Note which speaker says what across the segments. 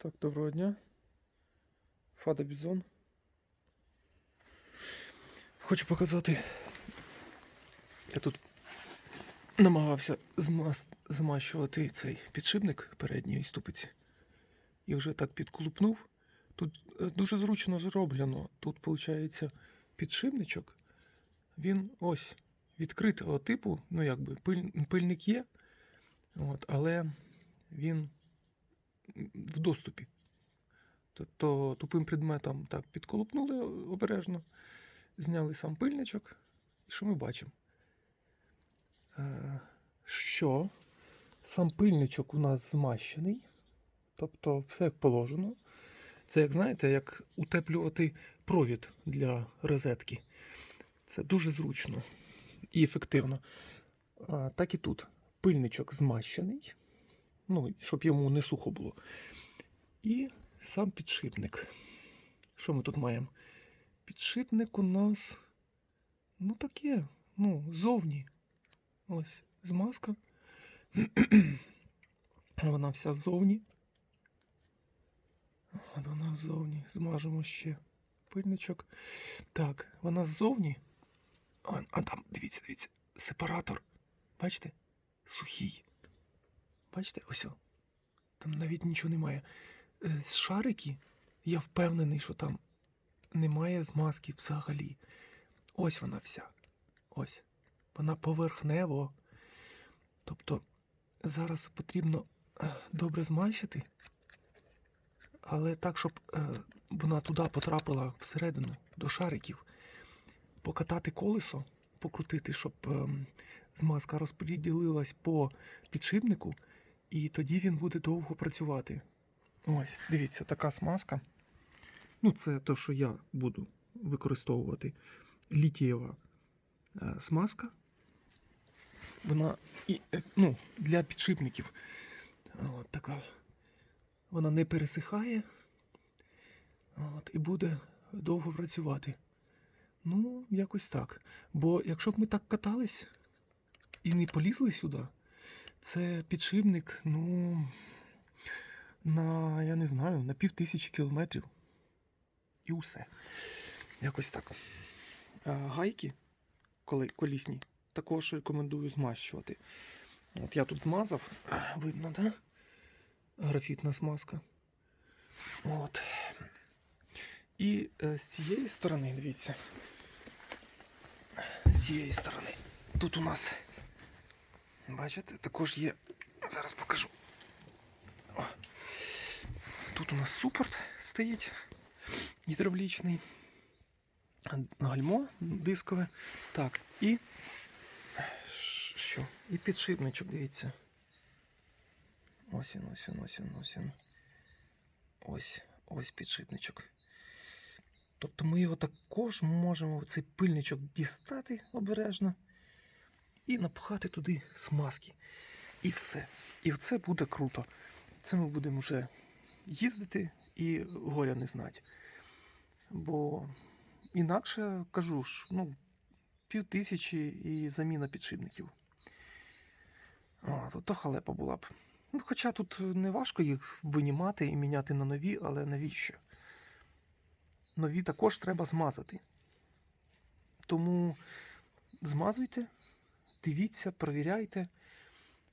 Speaker 1: Так, доброго дня. Фада Бізон. Хочу показати. Я тут намагався змас... змащувати цей підшипник передньої ступиці. І вже так підклупнув. Тут е, дуже зручно зроблено. Тут, виходить, підшипничок. Він ось відкритого типу, ну якби пиль... пильник є, от, але він в доступі. Тобто тупим предметом так підколупнули обережно, зняли сам пильничок. І що ми бачимо? Е, Що сам пильничок у нас змащений, тобто все як положено. Це, як знаєте, як утеплювати провід для розетки. Це дуже зручно і ефективно. А, Так і тут. Пильничок змащений, ну, щоб йому не сухо було. І сам підшипник. Що ми тут маємо? Підшипник у нас, ну таке, ну, зовні. Ось змазка. Вона вся ззовні. Вона ззовні. Змажемо ще пильничок. Так, вона ззовні. А, а там, дивіться, дивіться, сепаратор. Бачите? Сухий. Бачите, ось. Там навіть нічого немає. Е, З шарики я впевнений, що там немає змазки взагалі. Ось вона вся. Ось. Вона поверхнево. Тобто зараз потрібно е, добре змащити, але так, щоб е, вона туди потрапила всередину до шариків. Покатати колесо, покрутити, щоб ем, змазка розподілилась по підшипнику, і тоді він буде довго працювати. Ось, дивіться, така смазка. Ну, це те, що я буду використовувати. Літієва е, смазка. Вона і, е, ну, для підшипників. От така. Вона не пересихає. От, і буде довго працювати. Ну, якось так. Бо якщо б ми так катались і не полізли сюди, це підшипник, ну, на, я не знаю, на пів тисячі кілометрів. І усе. Якось так. Гайки колісні також рекомендую змащувати. От я тут змазав, видно, да? Графітна смазка. От. І е, з цієї сторони, дивіться. З цієї сторони. Тут у нас, бачите, також є. Зараз покажу. О. Тут у нас супорт стоїть гідравлічний. Гальмо дискове. Так, і що? І підшипничок, дивіться. Ось він, ось він, ось він, ось він. Ось, ось підшипничок. Тобто ми його також можемо цей пильничок дістати обережно і напхати туди смазки. І все. І це буде круто. Це ми будемо вже їздити і горя не знати. Бо інакше кажу ж, ну, пів тисячі і заміна підшипників. То, то халепа була б. Ну, хоча тут не важко їх винімати і міняти на нові, але навіщо? Нові також треба змазати. Тому змазуйте, дивіться, перевіряйте,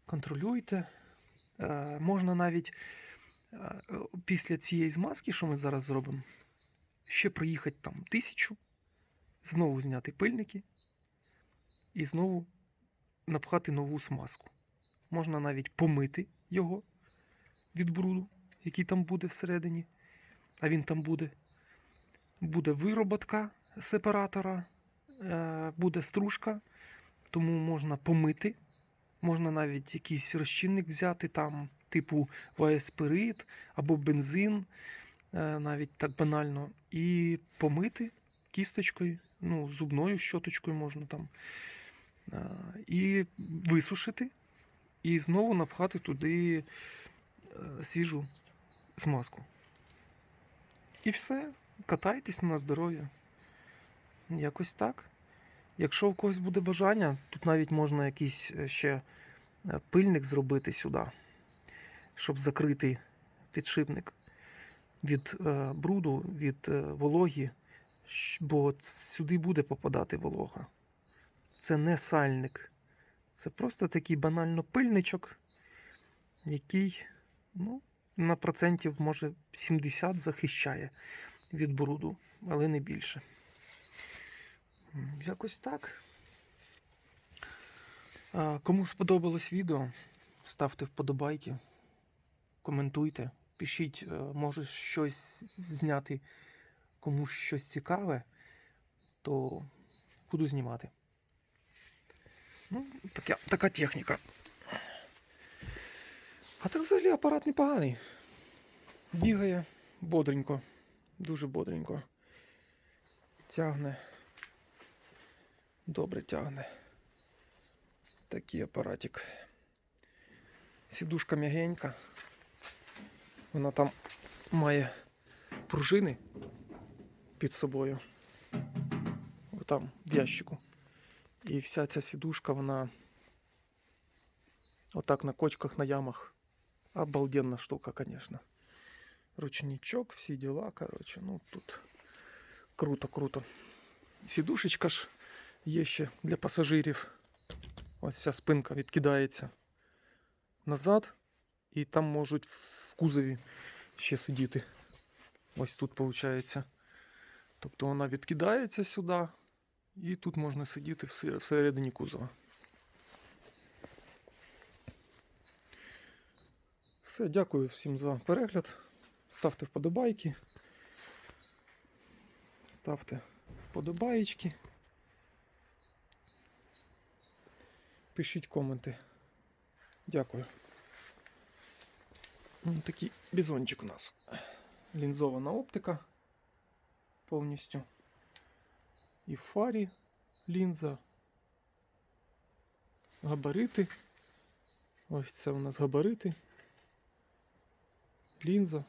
Speaker 1: контролюйте. Е, можна навіть е, після цієї змазки, що ми зараз зробимо, ще проїхати там тисячу, знову зняти пильники і знову напхати нову смазку. Можна навіть помити його від бруду, який там буде всередині, а він там буде. Буде вироботка сепаратора, е, буде стружка, тому можна помити. Можна навіть якийсь розчинник взяти, там, типу ваеспирит або бензин, е, навіть так банально, і помити кісточкою, ну, зубною щоточкою можна там. Е, І висушити, і знову напхати туди е, свіжу смазку. І все, катайтесь на здоров'я. Якось так. Якщо у когось буде бажання, тут навіть можна якийсь е, ще е, пильник зробити сюди, щоб закрити підшипник. від е, бруду, від вологі, бо сюди буде попадати волога. Це не сальник. Це просто такий банально пильничок, який ну, на процентів може 70 захищає від бруду, але не більше. Якось так. Кому сподобалось відео, ставте вподобайки, коментуйте, пишіть, е, може щось зняти комусь щось цікаве, то буду знімати. Ну, така, така техніка. А так взагалі апарат непоганий. Бігає бодренько, дуже бодренько. Тягне. Добре тягне. Такий апаратик. Сідушка м'ягенька. Вона там має пружини під собою. Там в ящику. І вся ця сідушка, вона отак на кочках, на ямах. Обалденна штука, конечно. Ручничок, всі діла, короче, ну тут круто, круто. Сідушечка ж є ще для пасажирів. Ось ця спинка відкидається назад, і там можуть в кузові ще сидіти. Ось тут виходить. Тобто вона відкидається сюди, і тут можна сидіти всередині кузова. Все, дякую всім за перегляд. Ставте вподобайки. Ставте вподобаєчки. Пишіть коменти. Дякую. М, Такий бізончик у нас. Лінзована оптика повністю. І фарі лінза. Габарити. Ось це у нас габарити. Лінза.